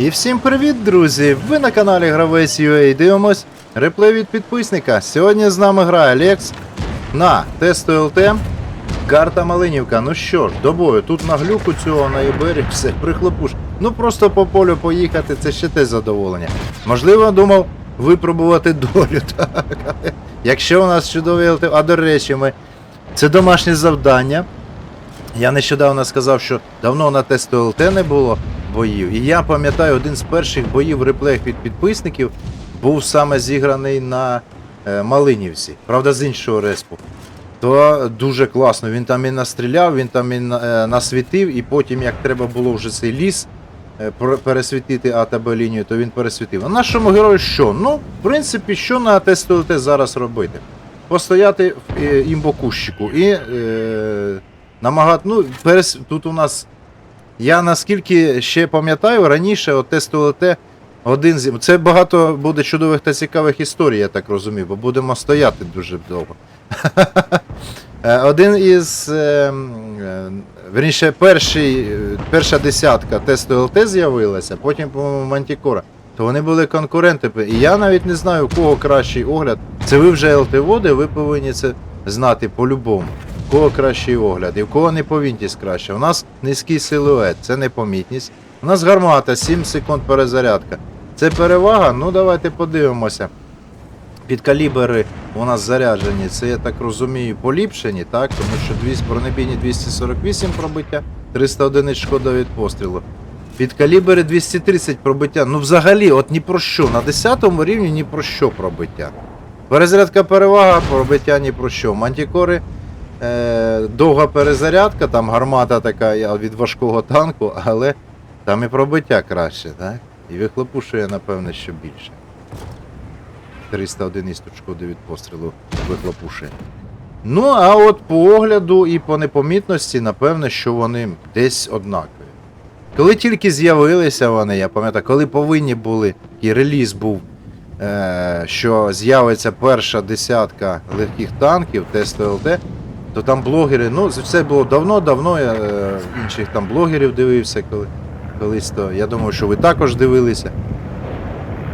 І всім привіт, друзі! Ви на каналі Гравець UA дивимось реплей від підписника. Сьогодні з нами грає Лекс на тесту ЛТ. Карта Малинівка. Ну що ж, до бою. Тут на глюку цього на Ібері все прихлопуш. Ну просто по полю поїхати, це ще те задоволення. Можливо, думав випробувати долю. Так. Якщо у нас чудові ЛТ. А до речі, ми. Це домашнє завдання. Я нещодавно сказав, що давно на тесту ЛТ не було боїв. І я пам'ятаю, один з перших боїв в реплеях від підписників був саме зіграний на е, Малинівці, правда, з іншого респу. То дуже класно. Він там і настріляв, він там і е, насвітив, і потім, як треба було вже цей ліс е, пересвітити А та Б лінію, то він пересвітив. А нашому герою що? Ну, в принципі, що на тесту ЛТ зараз робити? Постояти в імбокущику і е, намагати. Ну, перес... тут у нас. Я наскільки ще пам'ятаю, раніше от тесту ЛТ один з. Це багато буде чудових та цікавих історій, я так розумію, бо будемо стояти дуже довго. Е, Один із. е, м, е, Верніше, перший, е, перша десятка тесту ЛТ з'явилася, потім, по-моєму, Мантікора. То вони були конкуренти. І я навіть не знаю, у кого кращий огляд. Це ви вже ЛТ води, ви повинні це знати по-любому. У кого кращий огляд і в кого непомітність краще. У нас низький силует, це непомітність. У нас гармата, 7 секунд перезарядка. Це перевага? Ну давайте подивимося. Підкалібери у нас заряджені, це я так розумію, поліпшені, так? Тому що 200 бронебійні 248 пробиття, 300 одиниць шкода від пострілу. Підкалібери 230 пробиття. Ну взагалі, от ні про що. На 10 рівні ні про що пробиття. Перезарядка перевага, пробиття ні про що. Мантікори е, довга перезарядка, там гармата така від важкого танку, але там і пробиття краще, так? І вихлопушує, напевне, що більше. 300 одиниць від пострілу вихлопушує. Ну, а от по огляду і по непомітності, напевне, що вони десь однакові. Коли тільки з'явилися вони, я пам'ятаю, коли повинні були, і реліз був, е, що з'явиться перша десятка легких танків тесту ЛТ, то там блогери, ну це було давно-давно, я е, інших там блогерів дивився коли, колись то. Я думаю, що ви також дивилися.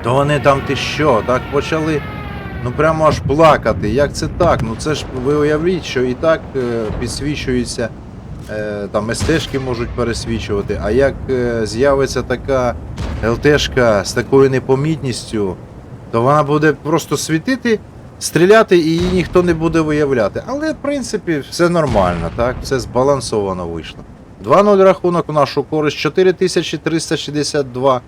То вони там ти що, так почали ну прямо аж плакати. Як це так? Ну це ж ви уявіть, що і так е, підсвічується, е, там СТшки можуть пересвічувати, а як е, з'явиться така ЛТшка з такою непомітністю, то вона буде просто світити, стріляти і її ніхто не буде виявляти. Але в принципі все нормально, так? Все збалансовано вийшло. 2-0 рахунок в нашу користь 4362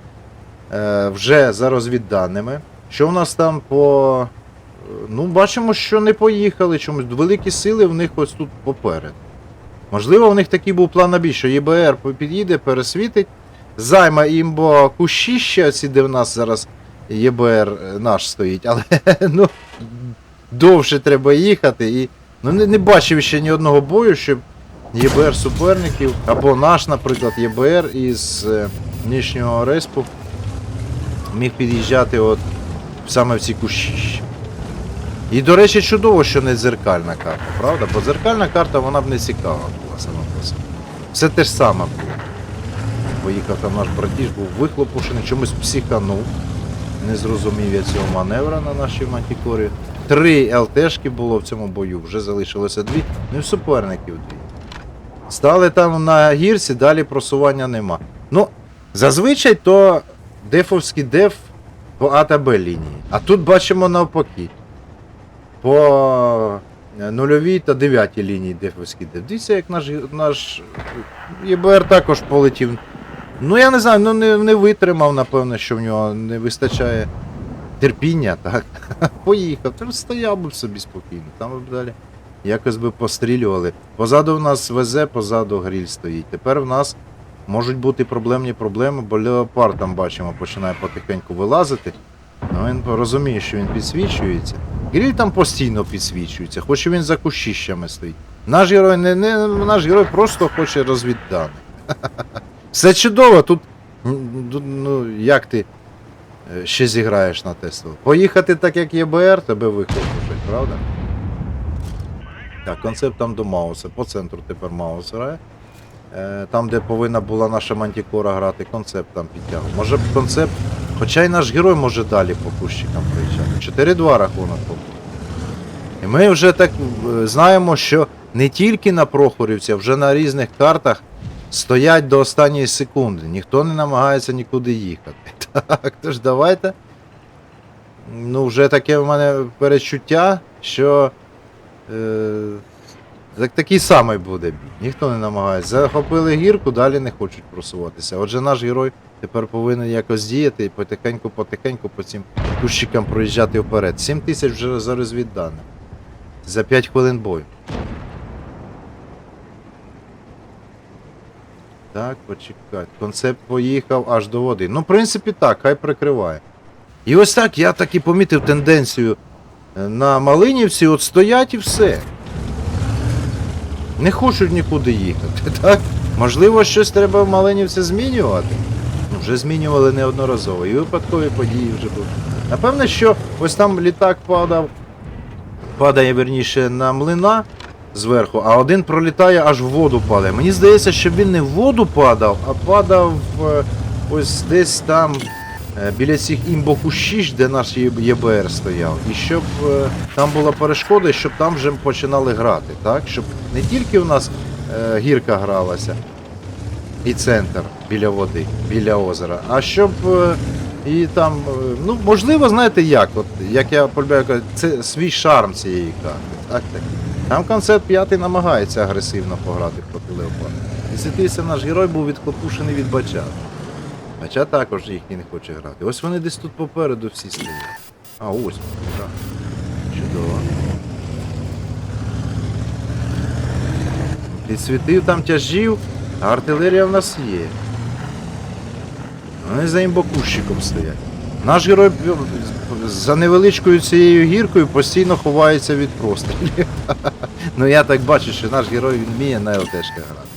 е, вже за розвідданими. Що в нас там по. Ну, бачимо, що не поїхали чомусь. Великі сили в них ось тут поперед. Можливо, в них такий був план на бій, що ЄБР під'їде, пересвітить, займе імбо кущі ще оці, де в нас зараз ЄБР е, наш стоїть, але ну, довше треба їхати і. Ну не, не бачив ще ні одного бою, щоб ЄБР суперників, або наш, наприклад, ЄБР із е, нижнього респу міг під'їжджати от саме в ці кущі. І, до речі, чудово, що не дзеркальна карта, правда? Бо дзеркальна карта вона б не цікава була сама по собі. Все те ж саме було. Поїхав там наш братіж, був вихлопушений, чомусь психанув. Не зрозумів я цього маневра на нашій мантікорі. Три ЛТшки було в цьому бою, вже залишилося дві, ну і в суперників дві. Стали там на гірці, далі просування нема. Ну, зазвичай то дефовський деф по А та Б лінії. А тут бачимо навпаки. По е, нульовій та дев'ятій лінії дефовський деф. Дивіться, як наш, наш ЄБР також полетів. Ну я не знаю, ну не, не витримав, напевно, що в нього не вистачає терпіння, так. Поїхав, то стояв би собі спокійно, там би далі. Якось би пострілювали. Позаду в нас везе, позаду гріль стоїть. Тепер в нас можуть бути проблемні проблеми, бо леопард там бачимо, починає потихеньку вилазити. Ну він розуміє, що він підсвічується. Гріль там постійно підсвічується, хоч він за кущищами стоїть. Наш герой не, не наш герой просто хоче розвідданих. Все чудово, тут. Ну, як ти е, ще зіграєш на Теслу? Поїхати так, як ЄБР, тебе вихлопушать, правда? Так, концепт до Мауса. По центру тепер Маус грає. е, там, де повинна була наша мантікора грати, концепт там підтягнув. Може концепт. Хоча й наш герой може далі по кущикам приїжджати. 4-2 рахунок. І ми вже так е, знаємо, що не тільки на Прохорівці, а вже на різних картах стоять до останньої секунди. Ніхто не намагається нікуди їхати. Так, тож давайте. Ну, вже таке в мене перечуття, що е, так, такий самий буде бій. Ніхто не намагається. Захопили гірку, далі не хочуть просуватися. Отже, наш герой тепер повинен якось діяти і потихеньку-потихеньку по цим кущикам проїжджати вперед. 7 тисяч вже за розвіддане. За 5 хвилин бою. Так, почекай. Концепт поїхав аж до води. Ну, в принципі, так, хай прикриває. І ось так я так і помітив тенденцію е, на Малинівці, от стоять і все. Не хочуть нікуди їхати, так? Можливо, щось треба в Малинівці змінювати. Ну, вже змінювали неодноразово. І випадкові події вже були. Напевне, що ось там літак падав, падає верніше на млина зверху, а один пролітає аж в воду падає. Мені здається, що він не в воду падав, а падав е, ось десь там е, біля цих імбокущіж, де наш ЄБР стояв. І щоб е, там була перешкода, щоб там вже починали грати, так? Щоб не тільки у нас е, гірка гралася і центр біля води, біля озера, а щоб. е, і там, е, ну можливо, знаєте як, от як я полюбляю це свій шарм цієї карти. Так, так. Там концепт п'ятий намагається агресивно пограти проти Леопарда. Десятися наш герой був відклопушений від бача. Бача також їхній не хоче грати. Ось вони десь тут попереду всі стоять. А, ось, так. Чудово. Підсвітив там тяжів, а артилерія в нас є. Вони за імбокущиком стоять. Наш герой за невеличкою цією гіркою постійно ховається від прострілів. Ну я так бачу, що наш герой він вміє на ЛТшках грати.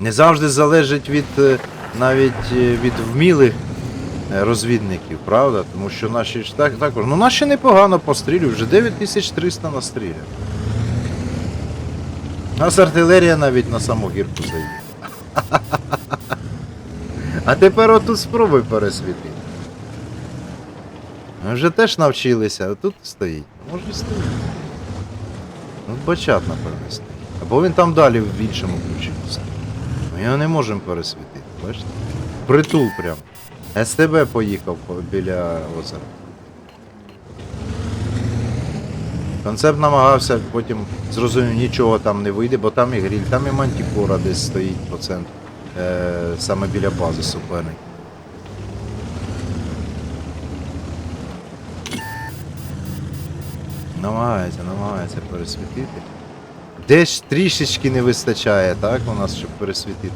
Не завжди залежить від е, навіть е, від вмілих е, розвідників, правда? Тому що наші ж так, також. Ну наші непогано пострілюють, вже 9300 настріляли. У нас артилерія навіть на саму гірку заїхала. А тепер отут спробуй пересвітити. Ми вже теж навчилися, а тут стоїть. Може і. Ну, бачат, напевно. Або він там далі в іншому ключі стоїть. Ми його не можемо пересвітити, бачите? Притул прям. СТБ поїхав біля озера. Концепт намагався, потім зрозумів, нічого там не вийде, бо там і гріль, там і мантікора десь стоїть по центру, е, саме біля бази суперник. Намагається, намагається пересвітити. Десь трішечки не вистачає, так, у нас, щоб пересвітити.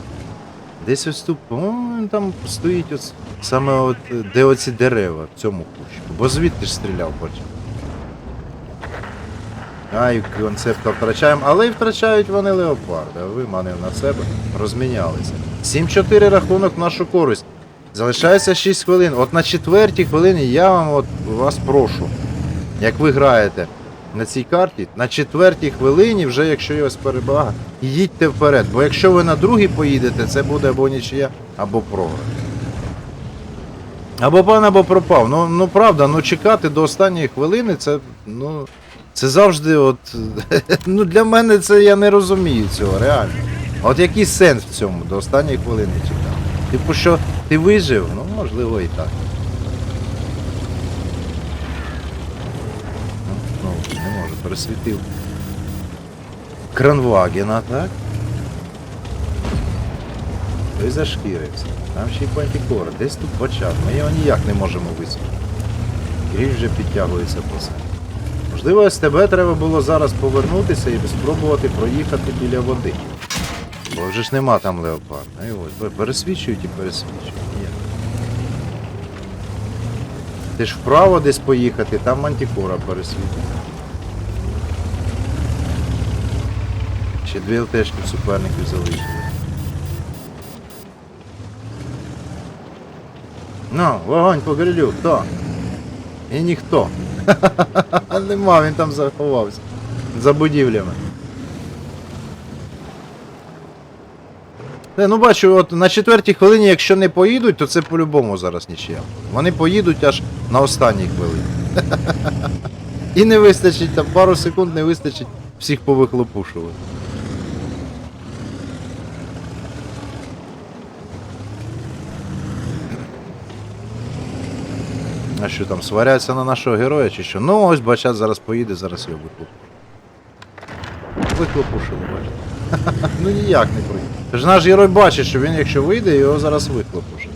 Десь ось тут, по-моєму, там стоїть ось, саме от, де оці дерева в цьому кущику. Бо звідти ж стріляв потім. Ай, концепта втрачаємо, але й втрачають вони леопарда. Виманив на себе, розмінялися. 7-4 рахунок в нашу користь. Залишається 6 хвилин. От на четвертій хвилині я вам от вас прошу, як ви граєте на цій карті, на четвертій хвилині, вже якщо є ось перебага, їдьте вперед. Бо якщо ви на другій поїдете, це буде або нічия, або програш. Або пан, або пропав. Ну, ну правда, ну чекати до останньої хвилини, це, ну, це завжди от. ну для мене це я не розумію цього, реально. От який сенс в цьому до останньої хвилини чекати? Типу, що ти вижив? Ну, можливо, і так. Ну, ну, пересвітив. Кранвагена, так? Той зашкірився. Там ще й пантікора. Десь тут бачат. Ми його ніяк не можемо висвітлити. Гріль вже підтягується по себе. Можливо, СТБ треба було зараз повернутися і спробувати проїхати біля води. Бо вже ж нема там леопарда. Ось, пересвічують і пересвічують. Ніяк. Ти ж вправо десь поїхати, там мантікора пересвітить. Ще дві ЛТшки в суперників залишили. Ну, вогонь по грилю, хто? І ніхто. Нема, він там заховався. За будівлями. Не, ну бачу, от на четвертій хвилині, якщо не поїдуть, то це по-любому зараз нічия. Вони поїдуть аж на останній хвилині. І не вистачить, там пару секунд не вистачить всіх повихлопушувати. А що там, сваряться на нашого героя чи що? Ну ось бачать, зараз поїде, зараз його вихлопушить. Вихлопушили, бачите. ну ніяк не проїде. Тож наш герой бачить, що він, якщо вийде, його зараз вихлопушить.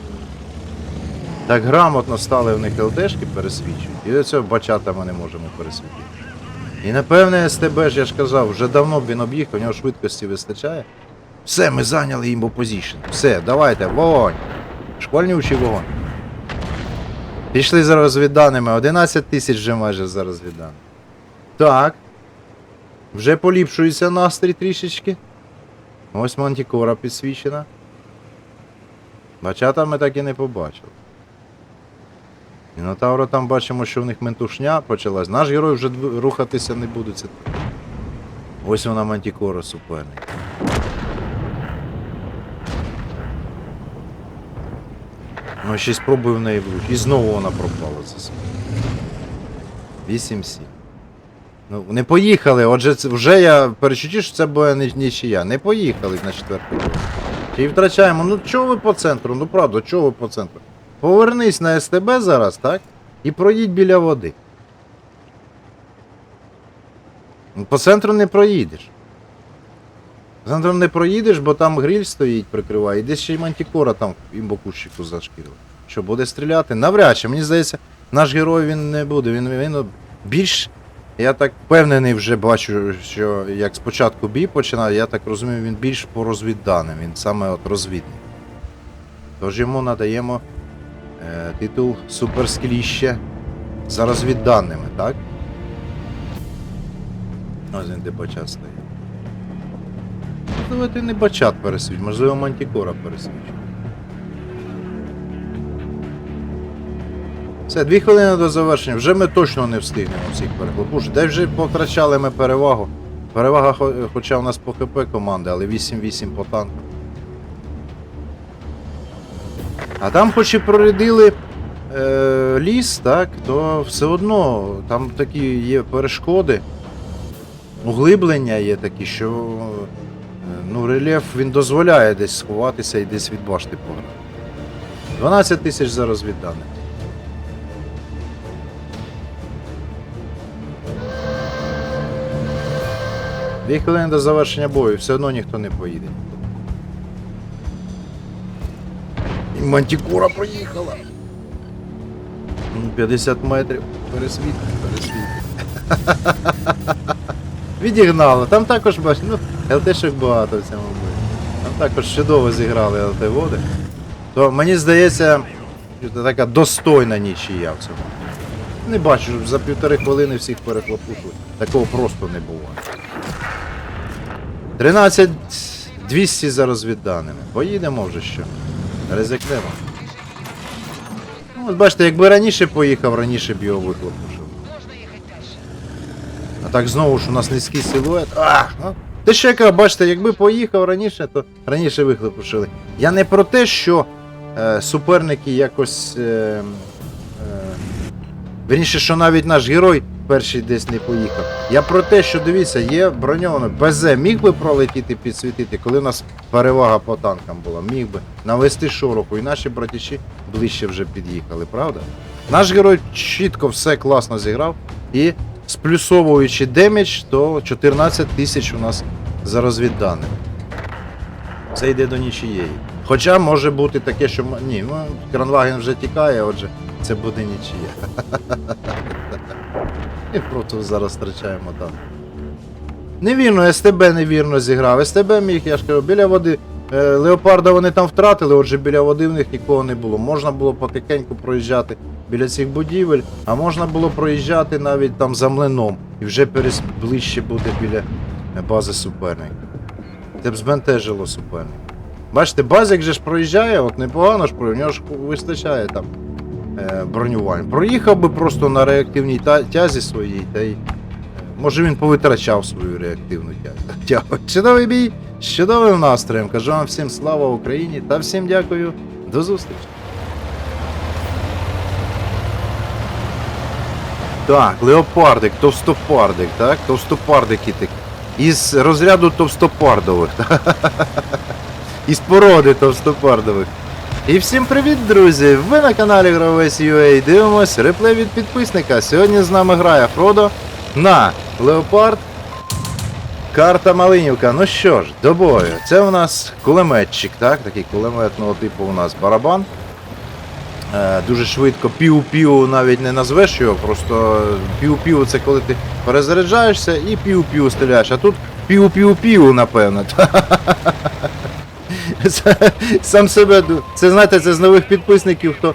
Так грамотно стали в них ЛТшки пересвічують. І до цього бачата ми не можемо пересвітити. І напевне СТБ ж я ж казав, вже давно б він об'їхав, у нього швидкості вистачає. Все, ми зайняли їм позицію. Все, давайте, вогонь. Школьнючий вогонь. Пішли за розвідданими. 11 тисяч вже майже за розвідданими. Так. Вже поліпшується настрій трішечки. Ось мантікора підсвічена. Бачата ми так і не побачили. Мінотавра там бачимо, що в них ментушня почалась. Наш герой вже рухатися не буде. Ось вона мантікора суперник. Ну, ще й спробую в неї влучити. І знову вона пропала. Це 8-7. Ну, не поїхали, отже, вже я перечуті, що це буде ні- нічия. Не поїхали на четвертий гол. І втрачаємо. Ну чого ви по центру? Ну правда, чого ви по центру? Повернись на СТБ зараз, так? І проїдь біля води. Ну, По центру не проїдеш. По не проїдеш, бо там гриль стоїть, прикриває, і десь ще й мантікора там імбокущику зашкірила. Що буде стріляти? Навряд чи. Мені здається, наш герой він не буде. Він, він більш. Я так впевнений вже бачу, що як спочатку бій починає, я так розумію, він більш по розвідданим, він саме от розвідник. Тож йому надаємо е, титул суперскіліще за розвідданими, так? Ось він де бачат стоїть. Можливо, ти не бачат пересвіч, можливо, мантікора пересвічує. Все, дві хвилини до завершення. Вже ми точно не встигнемо всіх перехлопушити. Де вже потрачали ми перевагу. Перевага, хоча у нас по ХП команди, але 8-8 по танку. А там хоч і прорядили е, ліс, так, то все одно там такі є перешкоди, углиблення є такі, що ну, рельєф він дозволяє десь сховатися і десь від башти пограти. 12 тисяч зараз відданих. Дві хвилини до завершення бою, все одно ніхто не поїде. І Мантікура проїхала. Ну, 50 метрів. Пересвіт, пересвіт. Відігнало. Там також бач, ну, ЛТшок багато в цьому бою. Там також чудово зіграли ЛТ води. То мені здається, це така достойна нічия в цьому. Не бачу, за півтори хвилини всіх перехлопушили. Такого просто не буває. 13 200 за розвідданими. Поїдемо вже що. Ризикнемо. Ну, от бачите, якби раніше поїхав, раніше б його вихлопушив. А так знову ж у нас низький силует. Ну, те що яка, бачите, якби поїхав раніше, то раніше вихлопушили. Я не про те, що е, суперники якось. Е, е, Вірніше, що навіть наш герой перший десь не поїхав. Я про те, що дивіться, є броньовано. БЗ міг би пролетіти підсвітити, коли у нас перевага по танкам була. Міг би навести шороху, і наші братіші ближче вже під'їхали, правда? Наш герой чітко все класно зіграв і сплюсовуючи демедж, то 14 тисяч у нас за розвідданими. Це йде до нічієї. Хоча може бути таке, що ні, ну, Кранваген вже тікає, отже, це буде нічия. І просто зараз втрачаємо там. Невірно, СТБ невірно зіграв. СТБ міг, я ж кажу, біля води. Е, Леопарда вони там втратили, отже біля води в них нікого не було. Можна було потихеньку проїжджати біля цих будівель, а можна було проїжджати навіть там за млином і вже перес... ближче буде біля е, бази суперника. Це б збентежило суперника. Бачите, базик же ж проїжджає, от непогано ж про нього ж вистачає там е, бронювань. Проїхав би просто на реактивній та- тязі своїй, та й. е, Може він повитрачав свою реактивну тя- тягу. Чудовий бій! З чудовим настроєм. Кажу вам всім слава Україні та всім дякую. До зустрічі. Так, леопардик, товстопардик, так? Товстопардики так. Із розряду товстопардових. Із породи товстопардових. І всім привіт, друзі! Ви на каналі Гравець UA дивимось реплей від підписника. Сьогодні з нами грає Фродо на Леопард. Карта Малинівка. Ну що ж, до бою. Це у нас кулеметчик, так? Такий кулеметного типу у нас барабан. Е, дуже швидко пів-пів навіть не назвеш його, просто пів-пів це коли ти перезаряджаєшся і пів-пів стріляєш. А тут пів-пів-пів, напевно. Сам себе. Це знаєте, це з нових підписників, хто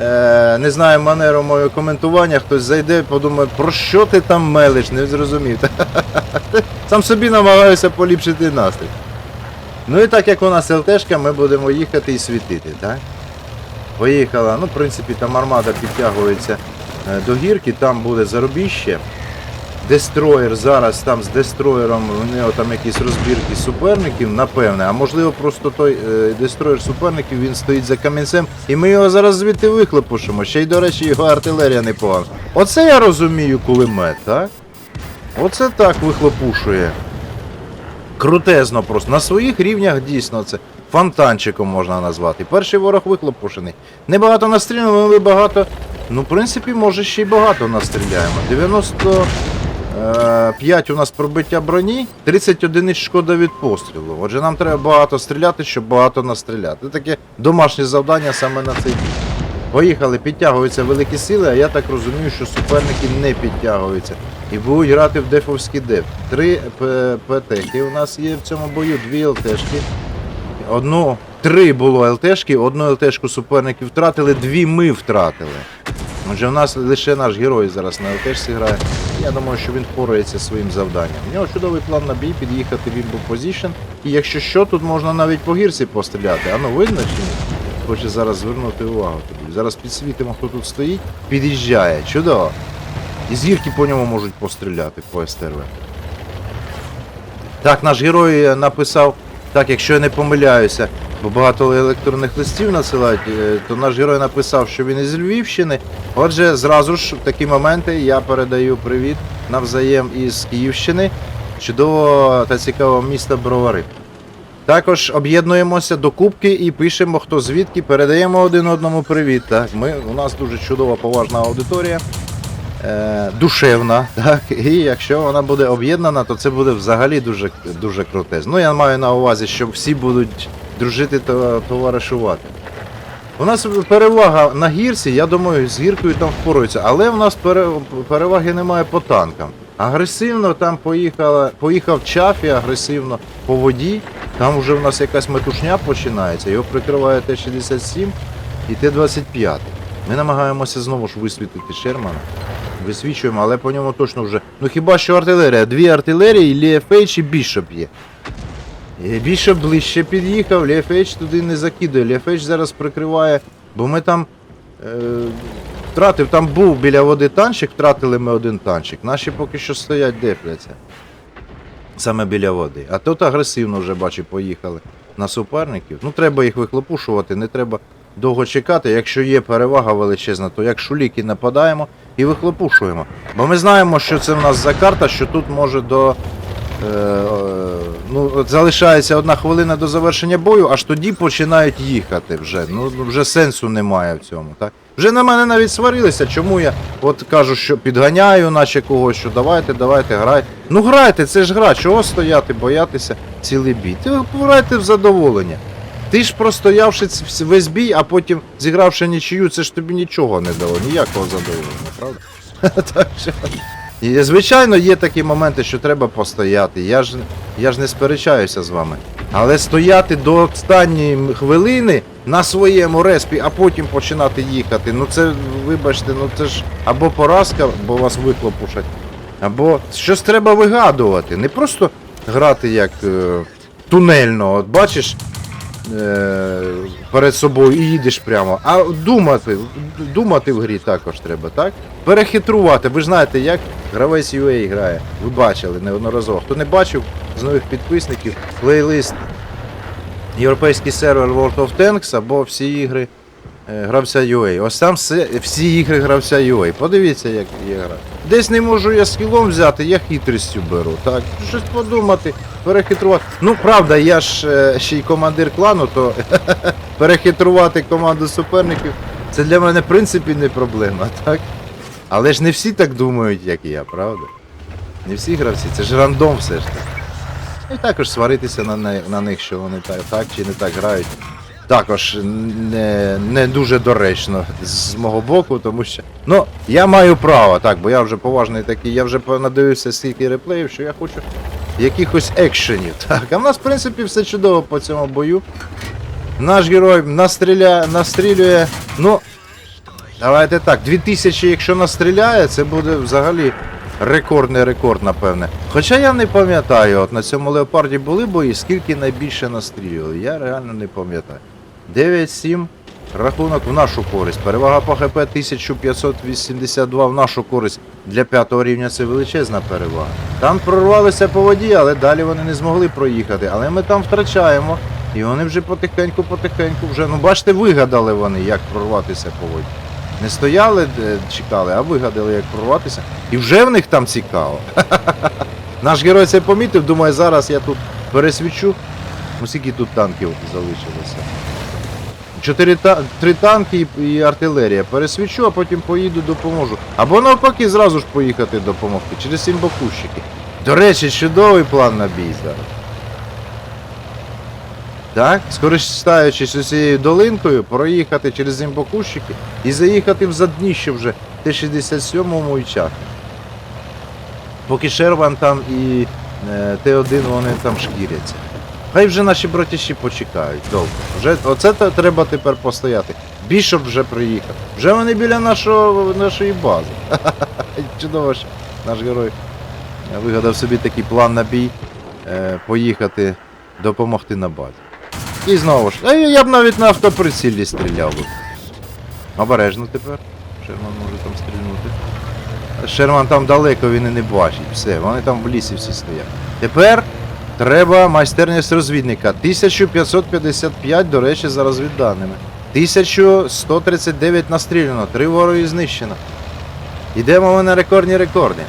е, не знає манеру моєго коментування, хтось зайде і подумає, про що ти там мелиш, не зрозумів. Сам собі намагаюся поліпшити настрій. Ну і так як у нас ЛТшка, ми будемо їхати і світити, так? Поїхала. Ну, в принципі, там армада підтягується е, до гірки, там буде заробіще. Дестроєр зараз там з дестроєром, у нього там якісь розбірки суперників, напевне. А можливо, просто той е, дестроєр суперників він стоїть за камінцем, і ми його зараз звідти вихлопушимо. Ще й, до речі, його артилерія непогана. Оце я розумію кулемет, так? Оце так вихлопушує. Крутезно просто. На своїх рівнях дійсно це фонтанчиком можна назвати. Перший ворог вихлопушений. Небагато настріляно, але багато. Ну, в принципі, може ще й багато настріляємо. 95 у нас пробиття броні, 31 шкода від пострілу. Отже, нам треба багато стріляти, щоб багато настріляти. Таке домашнє завдання саме на цей. Поїхали, підтягуються великі сили, а я так розумію, що суперники не підтягуються. І будуть грати в дефовський деф. Три П- ПТ-ки у нас є в цьому бою, дві ЛТшки. Одну, три було ЛТшки, одну ЛТшку суперники втратили, дві ми втратили. Отже, в нас лише наш герой зараз на ЛТшці грає. Я думаю, що він впорається своїм завданням. У нього чудовий план на бій, під'їхати в імбу позішн. І якщо що, тут можна навіть по гірці постріляти. А ну видно чи ні? Хочу зараз звернути увагу тобі. Зараз підсвітимо, хто тут стоїть. Під'їжджає. Чудово. І з гірки по ньому можуть постріляти по СТРВ. Так, наш герой е, написав, так, якщо я не помиляюся, бо багато електронних листів надсилають, е, то наш герой написав, що він із Львівщини. Отже, зразу ж в такі моменти я передаю привіт навзаєм із Київщини, чудового та цікавого міста Бровари. Також об'єднуємося до кубки і пишемо, хто звідки, передаємо один одному привіт. Так, ми, у нас дуже чудова поважна аудиторія душевна, так, і якщо вона буде об'єднана, то це буде взагалі дуже, дуже крутезно. Ну, я маю на увазі, що всі будуть дружити та товаришувати. У нас перевага на гірці, я думаю, з гіркою там впораються, але в нас переваги немає по танкам. Агресивно там поїхала, поїхав Чафі, агресивно по воді. Там вже в нас якась метушня починається, його прикриває Т-67 і Т-25. Ми намагаємося знову ж висвітити Шермана. Висвічуємо, але по ньому точно вже. Ну хіба що артилерія? Дві артилерії, Ліефейдж і Бішоп є. Е, Бішоп ближче під'їхав, Ліефейдж туди не закидує. Ліефейдж зараз прикриває, бо ми там. Е, втратив, там був біля води танчик, втратили ми один танчик. Наші поки що стоять дефляться. Саме біля води. А тут агресивно вже бачу, поїхали на суперників. Ну треба їх вихлопушувати, не треба довго чекати. Якщо є перевага величезна, то як шуліки нападаємо і вихлопушуємо. Бо ми знаємо, що це в нас за карта, що тут може до. Е, ну, залишається одна хвилина до завершення бою, аж тоді починають їхати вже. Ну ну, вже сенсу немає в цьому. Так? Вже на мене навіть сварилися, чому я от кажу, що підганяю, наче когось, що давайте, давайте, грайте. Ну грайте, це ж гра, чого стояти, боятися цілий бій. Ти грайте в задоволення. Ти ж простоявши весь бій, а потім зігравши нічию, це ж тобі нічого не дало, ніякого задоволення, правда? І, звичайно, є такі моменти, що треба постояти. Я ж, я ж не сперечаюся з вами. Але стояти до останньої хвилини на своєму респі, а потім починати їхати. Ну це, вибачте, ну це ж або поразка, бо вас вихлопушать, або щось треба вигадувати. Не просто грати як е, тунельно. От бачиш, перед собою і їдеш прямо. А думати, думати в грі також треба, так? Перехитрувати. Ви знаєте, як гравець UA грає. Ви бачили неодноразово. Хто не бачив, з нових підписників плейлист Європейський сервер World of Tanks або всі ігри е, гравця UA. Ось там всі ігри гравця UA. Подивіться, як є гра. Десь не можу я скілом взяти, я хитрістю беру. Так, щось подумати, перехитрувати. Ну, правда, я ж е, ще й командир клану, то перехитрувати команду суперників це для мене в принципі не проблема, так? Але ж не всі так думають, як я, правда? Не всі гравці, це ж рандом все ж таки. І також сваритися на, не- на них, що вони так, так чи не так грають. Також не, не дуже доречно з мого боку, тому що. Ну, я маю право, так, бо я вже поважний такий, я вже надивився стільки реплеїв, що я хочу якихось екшенів. Так, а в нас, в принципі, все чудово по цьому бою. Наш герой настріля, настрілює. Ну, давайте так, 2000, якщо настріляє, це буде взагалі рекордний рекорд, напевне. Хоча я не пам'ятаю, от на цьому леопарді були бої, скільки найбільше настрілювали. Я реально не пам'ятаю. 9-7. Рахунок в нашу користь. Перевага по ХП 1582 в нашу користь. Для п'ятого рівня це величезна перевага. Там прорвалися по воді, але далі вони не змогли проїхати. Але ми там втрачаємо. І вони вже потихеньку-потихеньку вже, ну бачите, вигадали вони, як прорватися по воді. Не стояли, чекали, а вигадали, як прорватися. І вже в них там цікаво. Наш герой це помітив, думає, зараз я тут пересвічу. Ну, скільки тут танків залишилося? Чотири та... три танки і, артилерія. Пересвічу, а потім поїду допоможу. Або навпаки, зразу ж поїхати допомогти. Через сім бакущики. До речі, чудовий план на бій зараз. Так, скористаючись цією долинкою, проїхати через зімбокущики і заїхати в задніще вже Т-67 і чах. Поки Шерван там і е, Т-1 вони там шкіряться. Хай вже наші братіші почекають. Довго. Вже, оце треба тепер постояти. Бішоп вже приїхав. Вже вони біля нашого, нашої бази. Чудово, що наш герой е, вигадав собі такий план на бій. Е, поїхати допомогти на базі. І знову ж. А я я б навіть на автоприцілі стріляв. Обережно тепер. Шерман може там стрільнути. Шерман там далеко він і не бачить. Все, вони там в лісі всі стоять. Тепер треба майстерність розвідника. 1555, до речі, за розвідданими. 1139 настріляно, 3 вороги знищено. Йдемо ми на рекордні рекорди.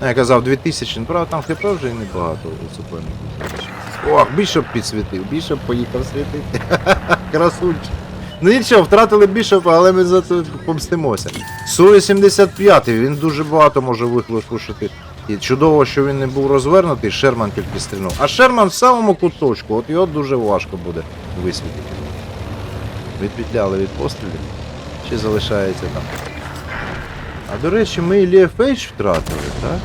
Ну, Я казав 2000, ну правда там хп вже і небагато у. Ох, бішоп підсвітив, бішоп поїхав світити. Красунчик. Ну нічого, втратили бішопа, але ми за це помстимося. Су 75 він дуже багато може вихлопушити. І чудово, що він не був розвернутий, Шерман тільки стрільнув. А Шерман в самому куточку, от його дуже важко буде висвітити. Відпетляли від пострілів. Ще залишається там. А до речі, ми і Ліефейдж втратили, так?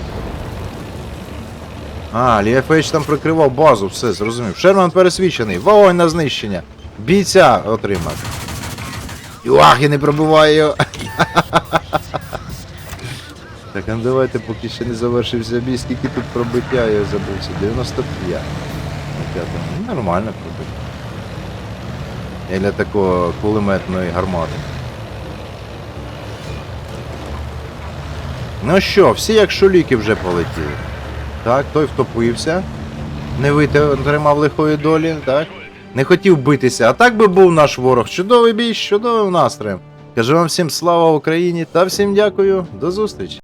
А, Ліефейдж там прикривав базу, все, зрозумів. Шерман пересвідчений, вогонь на знищення. Бійця отримав. І я не пробиваю його. Так, ну давайте, поки ще не завершився бій, скільки тут пробиття, я забувся. 95. На. Ну, Нормально пробиття. Я для такого кулеметної гармати. Ну що, всі як шуліки вже полетіли. Так, той втопився. Не витримав лихої долі, так? Не хотів битися. А так би був наш ворог. Чудовий бій, чудовим настроєм. Кажу вам всім слава Україні та всім дякую. До зустрічі.